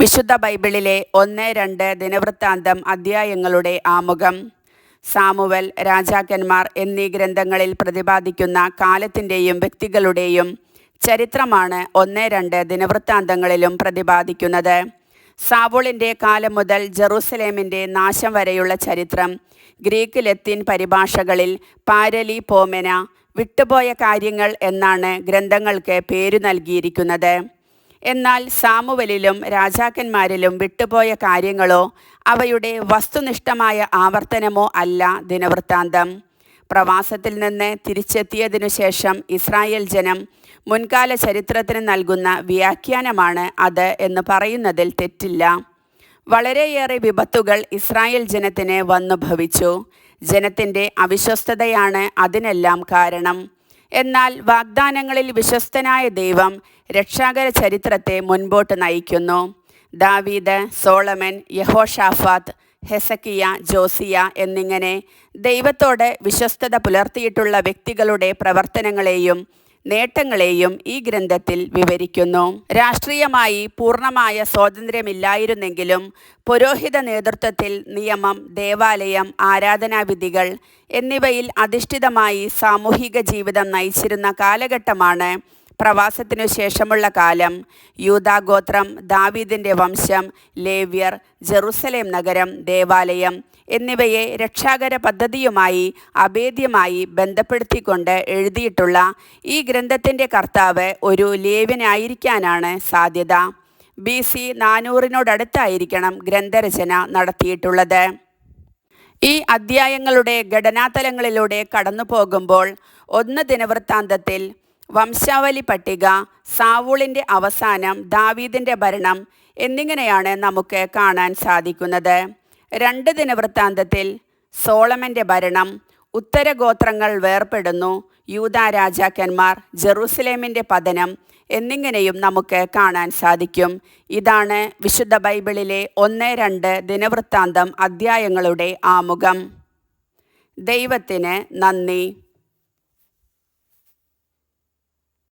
വിശുദ്ധ ബൈബിളിലെ ഒന്ന് രണ്ട് ദിനവൃത്താന്തം അധ്യായങ്ങളുടെ ആമുഖം. സാമുവൽ രാജാക്കന്മാർ എന്നീ ഗ്രന്ഥങ്ങളിൽ പ്രതിപാദിക്കുന്ന കാലത്തിന്റെയും വ്യക്തികളുടെയും ചരിത്രമാണ് ഒന്ന് രണ്ട് ദിനവൃത്താന്തങ്ങളിലും പ്രതിപാദിക്കുന്നത്. സാവൂളിന്റെ കാലം മുതൽ ജെറൂസലേമിന്റെ നാശം വരെയുള്ള ചരിത്രം ഗ്രീക്ക് ലത്തീൻ പരിഭാഷകളിൽ പാരലി പോമെന വിട്ടുപോയ കാര്യങ്ങൾ എന്നാണ് ഗ്രന്ഥങ്ങൾക്ക് പേരു നൽകിയിരിക്കുന്നത്. എന്നാൽ സാമുവലിലും രാജാക്കന്മാരിലും വിട്ടുപോയ കാര്യങ്ങളോ അവയുടെ വസ്തുനിഷ്ഠമായ ആവർത്തനമോ അല്ല ദിനവൃത്താന്തം. പ്രവാസത്തിൽ നിന്ന് തിരിച്ചെത്തിയതിനു ശേഷം ഇസ്രായേൽ ജനം മുൻകാല ചരിത്രത്തിന് നൽകുന്ന വ്യാഖ്യാനമാണ് അത് എന്ന് പറയുന്നതിൽ തെറ്റില്ല. വളരെയേറെ വിപത്തുകൾ ഇസ്രായേൽ ജനത്തിന് വന്നു ഭവിച്ചു ജനത്തിന്റെ അവിശ്വസ്തതയാണ് അതിനെല്ലാം കാരണം. എന്നാൽ വാഗ്ദാനങ്ങളിൽ വിശ്വസ്തനായ ദൈവം രക്ഷാകര ചരിത്രത്തെ മുൻപോട്ട് നയിക്കുന്നു. ദാവീദ് സോളമൻ യഹോഷാഫാത്ത് ഹെസക്കിയ ജോസിയ എന്നിങ്ങനെ ദൈവത്തോട് വിശ്വസ്തത പുലർത്തിയിട്ടുള്ള വ്യക്തികളുടെ പ്രവർത്തനങ്ങളെയും നേട്ടങ്ങളെയും ഈ ഗ്രന്ഥത്തിൽ വിവരിക്കുന്നു. രാഷ്ട്രീയമായി പൂർണമായ സ്വാതന്ത്ര്യമില്ലായിരുന്നെങ്കിലും പുരോഹിത നേതൃത്വത്തിൽ നിയമം ദേവാലയം ആരാധനാവിധികൾ എന്നിവയിൽ അധിഷ്ഠിതമായി സാമൂഹിക ജീവിതം നയിച്ചിരുന്ന കാലഘട്ടമാണ് പ്രവാസത്തിനു ശേഷമുള്ള കാലം യൂതാഗോത്രം ദാവീദിന്റെ വംശം ലേവ്യർ ജെറുസലേം നഗരം ദേവാലയം എന്നിവയെ രക്ഷാകര പദ്ധതിയുമായി അഭേദ്യമായി ബന്ധപ്പെടുത്തിക്കൊണ്ട് എഴുതിയിട്ടുള്ള ഈ ഗ്രന്ഥത്തിന്റെ കർത്താവ് ഒരു ലേവ്യനായിരിക്കാനാണ് സാധ്യത. ബി സി നാനൂറിനോടടുത്തായിരിക്കണം ഗ്രന്ഥരചന നടത്തിയിട്ടുള്ളത്. ഈ അധ്യായങ്ങളുടെ ഘടനാതലങ്ങളിലൂടെ കടന്നു പോകുമ്പോൾ ഒന്ന് ദിനവൃത്താന്തത്തിൽ വംശാവലി പട്ടിക സാവൂളിന്റെ അവസാനം ദാവീദിന്റെ ഭരണം എന്നിങ്ങനെയാണ് നമുക്ക് കാണാൻ സാധിക്കുന്നത്. രണ്ട് ദിനവൃത്താന്തത്തിൽ സോളമന്റെ ഭരണം ഉത്തരഗോത്രങ്ങൾ വേർപെടുന്നു യൂത രാജാക്കന്മാർ ജെറൂസലേമിന്റെ പതനം എന്നിങ്ങനെയും നമുക്ക് കാണാൻ സാധിക്കും. ഇതാണ് വിശുദ്ധ ബൈബിളിലെ ഒന്ന് രണ്ട് ദിനവൃത്താന്തം അധ്യായങ്ങളുടെ ആമുഖം. ദൈവത്തിന് നന്ദി.